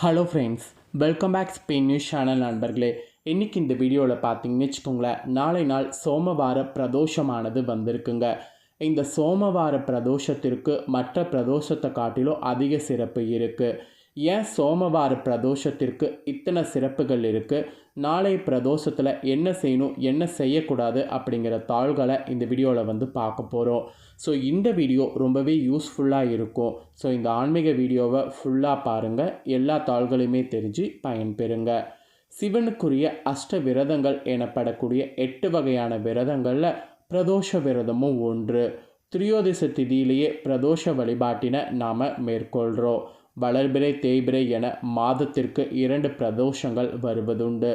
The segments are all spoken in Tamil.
Hello friends welcome back Spain news channel நண்பர்களே. இன்றைக்கி இந்த வீடியோவில் பார்த்தீங்கன்னு வச்சுக்கோங்களேன் நாளை நாள் சோமவார பிரதோஷமானது வந்திருக்குங்க. இந்த சோமவார பிரதோஷத்திற்கு மற்ற பிரதோஷத்தை காட்டிலும் அதிக சிறப்பு இருக்குது ஏன் சோமவார பிரதோஷத்திற்கு இத்தனை சிறப்புகள் இருக்குது நாளை பிரதோஷத்தில் என்ன செய்யணும் என்ன செய்யக்கூடாது அப்படிங்கிற தாள்களை இந்த வீடியோவில் வந்து பார்க்க போகிறோம் ஸோ இந்த வீடியோ ரொம்பவே யூஸ்ஃபுல்லாக இருக்கும். ஸோ இந்த ஆன்மீக வீடியோவை ஃபுல்லாக பாருங்கள் எல்லா தாள்களையுமே தெரிஞ்சு பயன்பெறுங்க. சிவனுக்குரிய அஷ்ட விரதங்கள் எனப்படக்கூடிய எட்டு வகையான விரதங்களில் பிரதோஷ விரதமும் ஒன்று. திரியோதிச திதியிலேயே பிரதோஷ வழிபாட்டினை நாம் மேற்கொள்கிறோம் வளர்பிறை தேய்பிறை என மாதத்திற்கு இரண்டு பிரதோஷங்கள் வருவதுண்டு.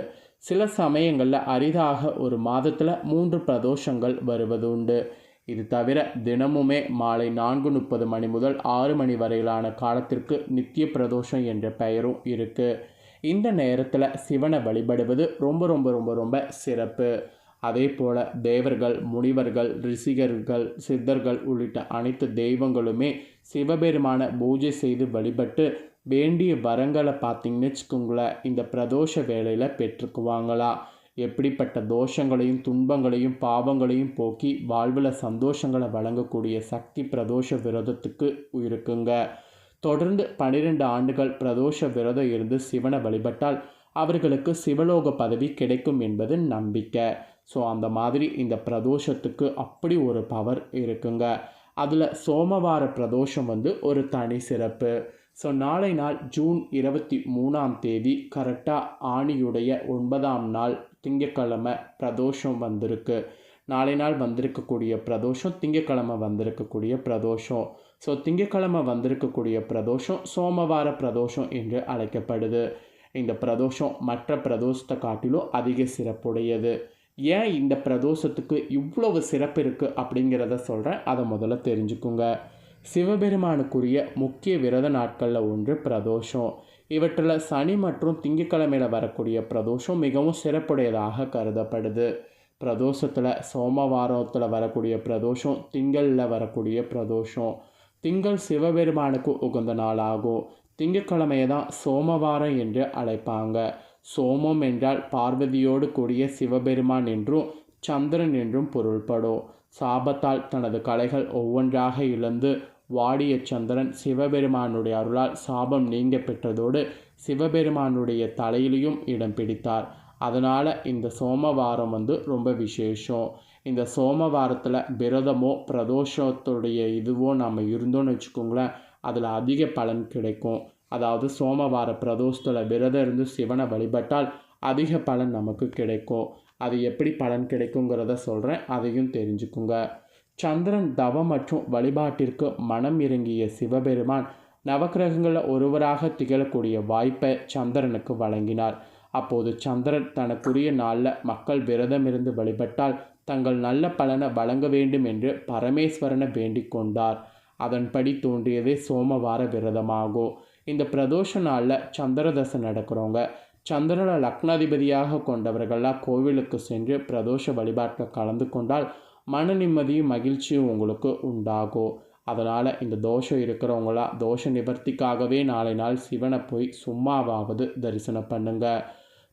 சில சமயங்களில் அரிதாக ஒரு மாதத்தில் மூன்று பிரதோஷங்கள் வருவதுண்டு. இது தவிர தினமுமே மாலை நான்கு முப்பது மணி முதல் ஆறு மணி வரையிலான காலத்திற்கு நித்திய பிரதோஷம் என்ற பெயரும் இருக்குது இந்த நேரத்தில் சிவனை வழிபடுவது ரொம்ப ரொம்ப ரொம்ப ரொம்ப சிறப்பு. அதே போல் தேவர்கள் முனிவர்கள் ரிஷிகர்கள் சித்தர்கள் உள்ளிட்ட அனைத்து தெய்வங்களுமே சிவபெருமான பூஜை செய்து வழிபட்டு வேண்டிய வரங்களை பார்த்தீங்கன்னு வச்சுக்கோங்களேன் இந்த பிரதோஷ வேலையில் பெற்றுக்குவாங்களா? எப்படிப்பட்ட தோஷங்களையும் துன்பங்களையும் பாவங்களையும் போக்கி வாழ்வில் சந்தோஷங்களை வழங்கக்கூடிய சக்தி பிரதோஷ விரதத்துக்கு இருக்குங்க. தொடர்ந்து பன்னிரெண்டு ஆண்டுகள் பிரதோஷ விரதம் இருந்து சிவனை வழிபட்டால் அவர்களுக்கு சிவலோக பதவி கிடைக்கும் என்பது நம்பிக்கை. ஸோ அந்த மாதிரி இந்த பிரதோஷத்துக்கு அப்படி ஒரு பவர் இருக்குங்க. அதில் சோமவார பிரதோஷம் வந்து ஒரு தனி சிறப்பு. ஸோ நாளை நாள் ஜூன் இருபத்தி மூணாம் தேதி கரெக்டாக ஆணியுடைய ஒன்பதாம் நாள் திங்கக்கிழமை பிரதோஷம் வந்திருக்கு. நாளை நாள் வந்திருக்கக்கூடிய பிரதோஷம் திங்கக்கிழமை வந்திருக்கக்கூடிய பிரதோஷம். ஸோ திங்கக்கிழமை வந்திருக்கக்கூடிய பிரதோஷம் சோமவார பிரதோஷம் என்று அழைக்கப்படுது. இந்த பிரதோஷம் மற்ற பிரதோஷத்தை காட்டிலும் அதிக சிறப்புடையது. ஏன் இந்த பிரதோஷத்துக்கு இவ்வளவு சிறப்பு இருக்குது அப்படிங்கிறத சொல்கிறேன் அதை முதல்ல தெரிஞ்சுக்குங்க. சிவபெருமானுக்குரிய முக்கிய விரத நாட்களில் ஒன்று பிரதோஷம். இவற்றில் சனி மற்றும் திங்கக்கிழமையில் வரக்கூடிய பிரதோஷம் மிகவும் சிறப்புடையதாக கருதப்படுது. பிரதோஷத்தில் சோமவாரத்தில் வரக்கூடிய பிரதோஷம் திங்களில் வரக்கூடிய பிரதோஷம். திங்கள் சிவபெருமானுக்கு உகந்த நாளாகும். திங்கக்கிழமையை தான் சோமவாரம் என்று அழைப்பாங்க. சோமம் என்றால் பார்வதியோடு கூடிய சிவபெருமான் என்றும் சந்திரன் என்றும் பொருள்படும். சாபத்தால் தனது கலைகள் ஒவ்வொன்றாக இழந்து வாடிய சந்திரன் சிவபெருமானுடைய அருளால் சாபம் நீங்க பெற்றதோடு சிவபெருமானுடைய தலையிலையும் இடம் பிடித்தார். அதனால் இந்த சோமவாரம் வந்து ரொம்ப விசேஷம். இந்த சோமவாரத்தில் விரதமோ பிரதோஷத்துடைய இதுவோ நம்ம இருந்தோன்னு வச்சுக்கோங்களேன் அதில் அதிக பலன் கிடைக்கும். அதாவது சோமவார பிரதோஷத்தில் விரதம் இருந்து சிவனை வழிபட்டால் அதிக பலன் நமக்கு கிடைக்கும். அது எப்படி பலன் கிடைக்குங்கிறத சொல்கிறேன் அதையும் தெரிஞ்சுக்குங்க. சந்திரன் தவம் மற்றும் வழிபாட்டிற்கு மனம் இறங்கிய சிவபெருமான் நவக்கிரகங்களில் ஒருவராக திகழக்கூடிய வாய்ப்பை சந்திரனுக்கு வழங்கினார். அப்போது சந்திரன் தனக்குரிய நாளில் மக்கள் விரதம் இருந்து வழிபட்டால் தங்கள் நல்ல பலனை வழங்க வேண்டும் என்று பரமேஸ்வரனை வேண்டிக் கொண்டார். அதன்படி தோன்றியதே சோமவார விரதமாகும் இந்த பிரதோஷ நாளில் சந்திரதசை நடக்கிறவங்க சந்திரனை லக்னாதிபதியாக கொண்டவர்கள்லாம் கோவிலுக்கு சென்று பிரதோஷ வழிபாட்டில் கலந்து கொண்டால் மன நிம்மதியும் மகிழ்ச்சியும் உங்களுக்கு உண்டாகும் அதனால் இந்த தோஷம் இருக்கிறவங்களா தோஷ நிவர்த்திக்காகவே நாளை நாள் சிவனை போய் சும்மாவாவது தரிசனம் பண்ணுங்க.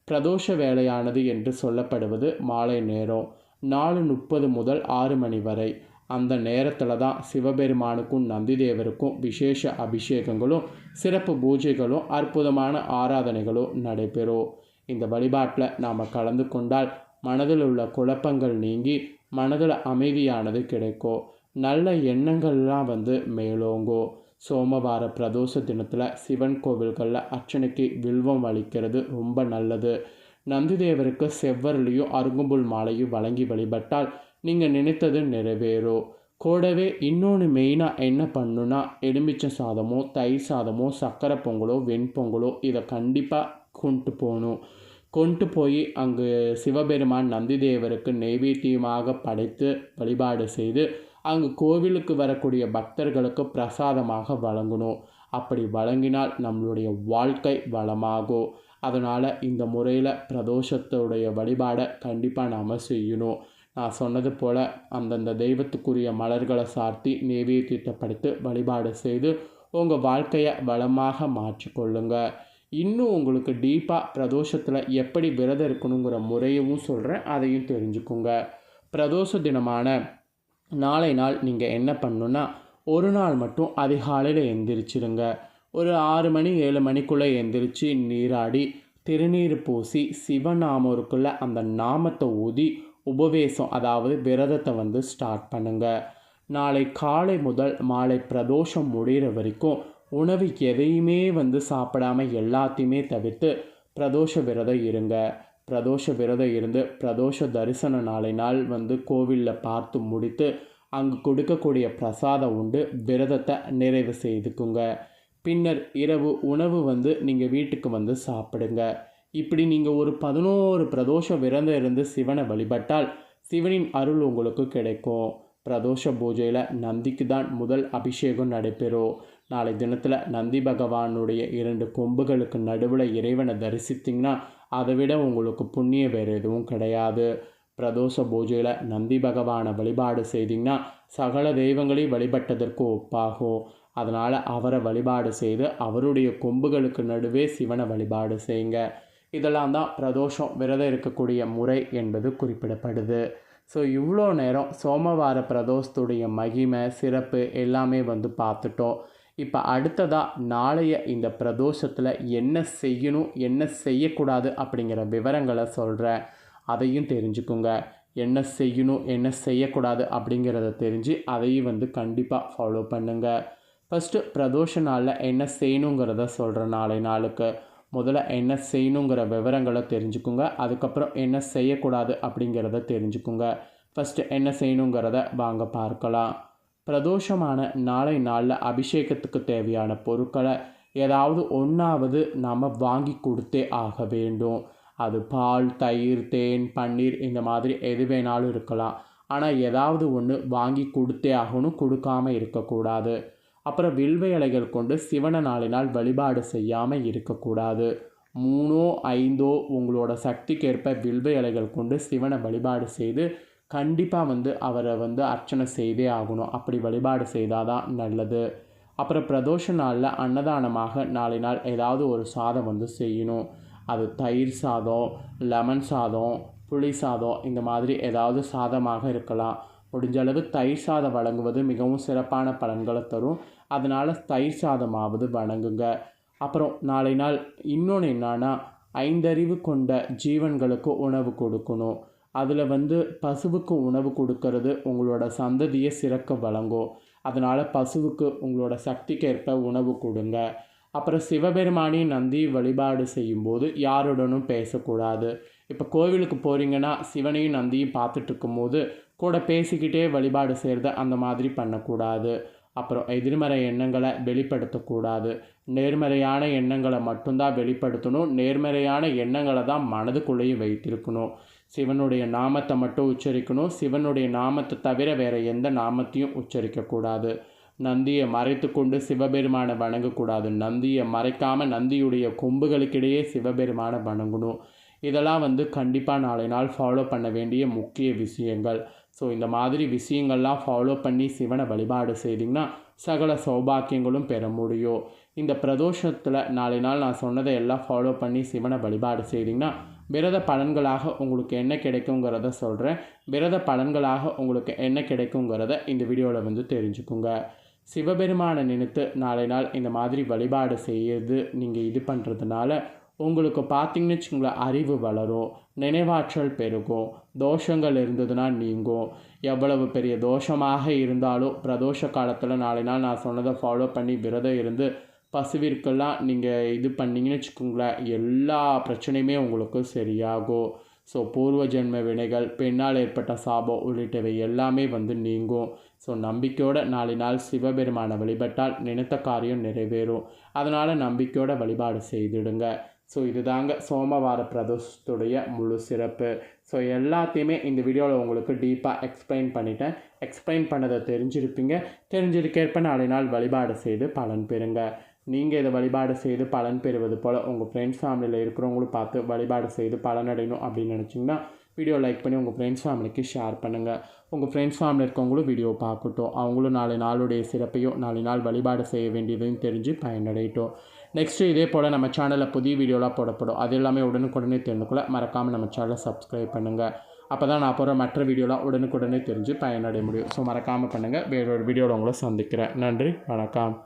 பிரதோஷ வேலையானது என்று சொல்லப்படுவது மாலை நேரம் நாலு முப்பது முதல் ஆறு மணி வரை. அந்த நேரத்தில் தான் சிவபெருமானுக்கும் நந்திதேவருக்கும் விசேஷ அபிஷேகங்களும் சிறப்பு பூஜைகளும் அற்புதமான ஆராதனைகளும் நடைபெறும். இந்த வழிபாட்டில் நாம் கலந்து கொண்டால் மனதில் உள்ள குழப்பங்கள் நீங்கி மனதில் அமைதியானது கிடைக்கும். நல்ல எண்ணங்கள்லாம் வந்து மேலோங்கும். சோமவார பிரதோஷ தினத்தில் சிவன் கோவில்களில் அர்ச்சனைக்கு வில்வம் அளிக்கிறது ரொம்ப நல்லது. நந்திதேவருக்கு செவ்வரலையும் அருங்கும்புல் மாலையும் வழங்கி வழிபட்டால் நீங்கள் நினைத்தது நிறைவேறும் கூடவே இன்னொன்று மெயினாக என்ன பண்ணுன்னா எலுமிச்சை சாதமோ தயிர் சாதமோ சக்கரை பொங்கலோ வெண்பொங்கலோ இதை கண்டிப்பாக கொண்டு போகணும் கொண்டு போய் அங்கு சிவபெருமான் நந்திதேவருக்கு நெய்வேத்தியமாக படைத்து வழிபாடு செய்து அங்கு கோவிலுக்கு வரக்கூடிய பக்தர்களுக்கு பிரசாதமாக வழங்கணும் அப்படி வழங்கினால் நம்மளுடைய வாழ்க்கை வளமாகும். அதனால் இந்த முறையில் பிரதோஷத்துடைய வழிபாடை கண்டிப்பாக நாம் செய்யணும். நான் சொன்னது போல் அந்தந்த தெய்வத்துக்குரிய மலர்களை சார்த்தி நெய்வேத்தியத்தை படைத்து வழிபாடு செய்து உங்கள் வாழ்க்கையை வளமாக மாற்றிக்கொள்ளுங்க. இன்னும் உங்களுக்கு டீப்பாக பிரதோஷத்தில் எப்படி விரதம் இருக்கணுங்கிற முறையவும் சொல்கிறேன் அதையும் தெரிஞ்சுக்குங்க. பிரதோஷ தினமான நாளை நாள் நீங்கள் என்ன பண்ணணுன்னா ஒரு நாள் மட்டும் அதிகாலையில் எந்திரிச்சிருங்க. ஒரு ஆறு மணி ஏழு மணிக்குள்ளே எந்திரிச்சு நீராடி திருநீர் பூசி சிவநாமருக்குள்ள அந்த நாமத்தை ஊதி உபவேசம் அதாவது விரதத்தை வந்து ஸ்டார்ட் பண்ணுங்கள் நாளை காலை முதல் மாலை பிரதோஷம் முடிகிற வரைக்கும் உணவு எதையுமே வந்து சாப்பிடாம எல்லாத்தையுமே தவிர்த்து பிரதோஷ விரதம் இருங்க. பிரதோஷ விரதம் இருந்து பிரதோஷ தரிசன நாளை நாள் வந்து கோவிலில் பார்த்து முடித்து அங்கு கொடுக்கக்கூடிய பிரசாதம் உண்டு. விரதத்தை நிறைவு செய்துக்குங்க. பின்னர் இரவு உணவு வந்து நீங்கள் வீட்டுக்கு வந்து சாப்பிடுங்க. இப்படி நீங்கள் ஒரு பதினோரு பிரதோஷ விரதம் இருந்து சிவனை வழிபட்டால் சிவனின் அருள் உங்களுக்கு கிடைக்கும். பிரதோஷ பூஜையில் நந்திக்கு தான் முதல் அபிஷேகம் நடைபெறும். நாளை தினத்தில் நந்தி பகவானுடைய இரண்டு கொம்புகளுக்கு நடுவில் இறைவனை தரிசித்திங்கன்னா அதை விட உங்களுக்கு புண்ணியம் வேறு எதுவும் கிடையாது. பிரதோஷ பூஜையில் நந்தி பகவானை வழிபாடு செய்திங்கன்னா சகல தெய்வங்களையும் வழிபட்டதற்கு ஒப்பாகும். அதனால் அவரை வழிபாடு செய்து அவருடைய கொம்புகளுக்கு நடுவே சிவனை வழிபாடு செய்யுங்க. இதெல்லாம் தான் பிரதோஷம் விரதம் இருக்கக்கூடிய முறை என்பது குறிப்பிடப்படுது. ஸோ இவ்வளோ நேரம் சோமவார பிரதோஷத்துடைய மகிமை சிறப்பு எல்லாமே வந்து பார்த்துட்டோம். இப்போ அடுத்ததாக நாளைய இந்த பிரதோஷத்தில் என்ன செய்யணும் என்ன செய்யக்கூடாது அப்படிங்கிற விவரங்களை சொல்கிறேன் அதையும் தெரிஞ்சுக்குங்க. என்ன செய்யணும் என்ன செய்யக்கூடாது அப்படிங்கிறத தெரிஞ்சு அதையும் வந்து கண்டிப்பாக ஃபாலோ பண்ணுங்கள் ஃபஸ்ட்டு பிரதோஷ நாளில் என்ன செய்யணுங்கிறத சொல்கிறேன் நாளை நாளுக்கு. முதல்ல என்ன செய்யணுங்கிற விவரங்களை தெரிஞ்சுக்குங்க. அதுக்கப்புறம் என்ன செய்யக்கூடாது அப்படிங்கிறத தெரிஞ்சுக்குங்க. ஃபஸ்ட்டு என்ன செய்யணுங்கிறத வாங்க பார்க்கலாம். பிரதோஷமான நாளை நாளில் அபிஷேகத்துக்கு தேவையான பொருட்களை ஏதாவது ஒன்றாவது நாம் வாங்கி கொடுத்தே ஆக வேண்டும். அது பால் தயிர் தேன் பன்னீர் இந்த மாதிரி எது வேணாலும் இருக்கலாம். ஆனால் ஏதாவது ஒன்று வாங்கி கொடுத்தே ஆகணும். கொடுக்காம இருக்கக்கூடாது. அப்புறம் வில்வை இலைகள் கொண்டு சிவனை நாளினால் வழிபாடு செய்யாமல் இருக்கக்கூடாது. மூணோ ஐந்தோ உங்களோட சக்திக்கேற்ப வில்வை இலைகள் கொண்டு சிவனை வழிபாடு செய்து கண்டிப்பாக வந்து அவரை வந்து அர்ச்சனை செய்தே ஆகணும். அப்படி வழிபாடு செய்தால் தான் நல்லது. அப்புறம் பிரதோஷ நாளில் அன்னதானமாக நாளை நாள் ஏதாவது ஒரு சாதம் வந்து செய்யணும். அது தயிர் சாதம் லெமன் சாதம் புளி சாதம் இந்த மாதிரி ஏதாவது சாதமாக இருக்கலாம். முடிஞ்ச அளவு தயிர் சாதம் வழங்குவது மிகவும் சிறப்பான பலன்களை தரும். அதனால் தயிர் சாதமாவது வணங்குங்க. அப்புறம் நாளை நாள் இன்னொன்று என்னன்னா ஐந்தறிவு கொண்ட ஜீவன்களுக்கு உணவு கொடுக்கணும். அதில் வந்து பசுவுக்கு உணவு கொடுக்கறது உங்களோட சந்ததியை சிறக்க வழங்கும். அதனால் பசுவுக்கு உங்களோட சக்திக்கேற்ப உணவு கொடுங்க. அப்புறம் சிவபெருமானி நந்தி வழிபாடு செய்யும்போது யாருடனும் பேசக்கூடாது. இப்போ கோவிலுக்கு போகிறீங்கன்னா சிவனையும் நந்தியும் பார்த்துட்டு இருக்கும்போது கூட பேசிக்கிட்டே வழிபாடு செய்கிறத அந்த மாதிரி பண்ணக்கூடாது. அப்புறம் எதிர்மறை எண்ணங்களை வெளிப்படுத்தக்கூடாது. நேர்மறையான எண்ணங்களை மட்டும்தான் வெளிப்படுத்தணும். நேர்மறையான எண்ணங்களை தான் மனதுக்குள்ளேயும் வைத்திருக்கணும். சிவனுடைய நாமத்தை மட்டும் உச்சரிக்கணும். சிவனுடைய நாமத்தை தவிர வேறு எந்த நாமத்தையும் உச்சரிக்கக்கூடாது. நந்தியை மறைத்து கொண்டு சிவபெருமானை வணங்கக்கூடாது. நந்தியை மறைக்காமல் நந்தியுடைய கொம்புகளுக்கிடையே சிவபெருமானை வணங்கணும். இதெல்லாம் வந்து கண்டிப்பாக நாளை நாள் ஃபாலோ பண்ண வேண்டிய முக்கிய விஷயங்கள். ஸோ இந்த மாதிரி விஷயங்கள்லாம் ஃபாலோ பண்ணி சிவனை வழிபாடு செய்திங்கன்னா சகல சௌபாக்கியங்களும் பெற முடியும். இந்த பிரதோஷத்தில் நாளை நாள் நான் சொன்னதை எல்லாம் ஃபாலோ பண்ணி சிவனை வழிபாடு செய்திங்கன்னா விரத பலன்களாக உங்களுக்கு என்ன கிடைக்குங்கிறத சொல்கிறேன் விரத பலன்களாக உங்களுக்கு என்ன கிடைக்குங்கிறத இந்த வீடியோவில் வந்து தெரிஞ்சுக்குங்க. சிவபெருமானை நினைத்து நாளை நாள் இந்த மாதிரி வழிபாடு செய்யறது நீங்கள் இது பண்ணுறதுனால உங்களுக்கு பார்த்தீங்கன்னு வச்சுக்கோங்களேன் அறிவு வளரும் நினைவாற்றல் பெருகும் தோஷங்கள் இருந்ததுன்னா நீங்கும். எவ்வளவு பெரிய தோஷமாக இருந்தாலும் பிரதோஷ காலத்தில் நாளை நாள் நான் சொன்னதை ஃபாலோ பண்ணி விரதம் இருந்து பசுவிற்கெல்லாம் நீங்கள் இது பண்ணிங்கன்னு வச்சுக்கோங்களேன் எல்லா பிரச்சனையுமே உங்களுக்கு சரியாகும். ஸோ பூர்வ ஜென்ம வினைகள் பெண்ணால் ஏற்பட்ட சாபம் உள்ளிட்டவை எல்லாமே வந்து நீங்கும். ஸோ நம்பிக்கையோட நாளை நாள் சிவபெருமானை வழிபட்டால் நினைத்த காரியம் நிறைவேறும். அதனால் நம்பிக்கையோட வழிபாடு செய்திடுங்க. ஸோ இதுதாங்க சோமவார பிரதோஷத்துடைய முழு சிறப்பு. ஸோ எல்லாத்தையுமே இந்த வீடியோவில் உங்களுக்கு டீப்பாக எக்ஸ்பிளைன் பண்ணிட்டேன். எக்ஸ்பிளைன் பண்ணதை தெரிஞ்சிருப்பீங்க. தெரிஞ்சதுக்கேற்ப நாளை நாள் வழிபாடு செய்து பலன் பெறுங்க. நீங்கள் இதை வழிபாடு செய்து பலன் பெறுவது போல் உங்கள் ஃப்ரெண்ட்ஸ் ஃபேமிலியில் இருக்கிறவங்களும் பார்த்து வழிபாடு செய்து பலனடையணும் அப்படின்னு நினச்சிங்கன்னா வீடியோ லைக் பண்ணி உங்கள் ஃப்ரெண்ட்ஸ் ஃபேமிலிக்கு ஷேர் பண்ணுங்கள் உங்கள் ஃப்ரெண்ட்ஸ் ஃபேமிலி இருக்கவங்களும் வீடியோ பார்க்கட்டும். அவங்களும் நாளை நாளுடைய சிறப்பையும் நாளை நாள் வழிபாடு செய்ய வேண்டியதையும் தெரிஞ்சு பயனடையட்டும். நெக்ஸ்ட்டு இதே போல் நம்ம சேனலில் புதிய வீடியோலாம் போடப்படும். அது எல்லாமே உடனுக்குடனே தெரிந்துக்குள்ள மறக்காமல் நம்ம சேனலை சப்ஸ்கிரைப் பண்ணுங்கள் அப்போ தான் நான் போகிற மற்ற வீடியோலாம் உடனுக்குடனே தெரிஞ்சு பயனடைய முடியும். ஸோ மறக்காமல் பண்ணுங்கள் வேறொரு வீடியோவில் உங்களை சந்திக்கிறேன். நன்றி. வணக்கம்.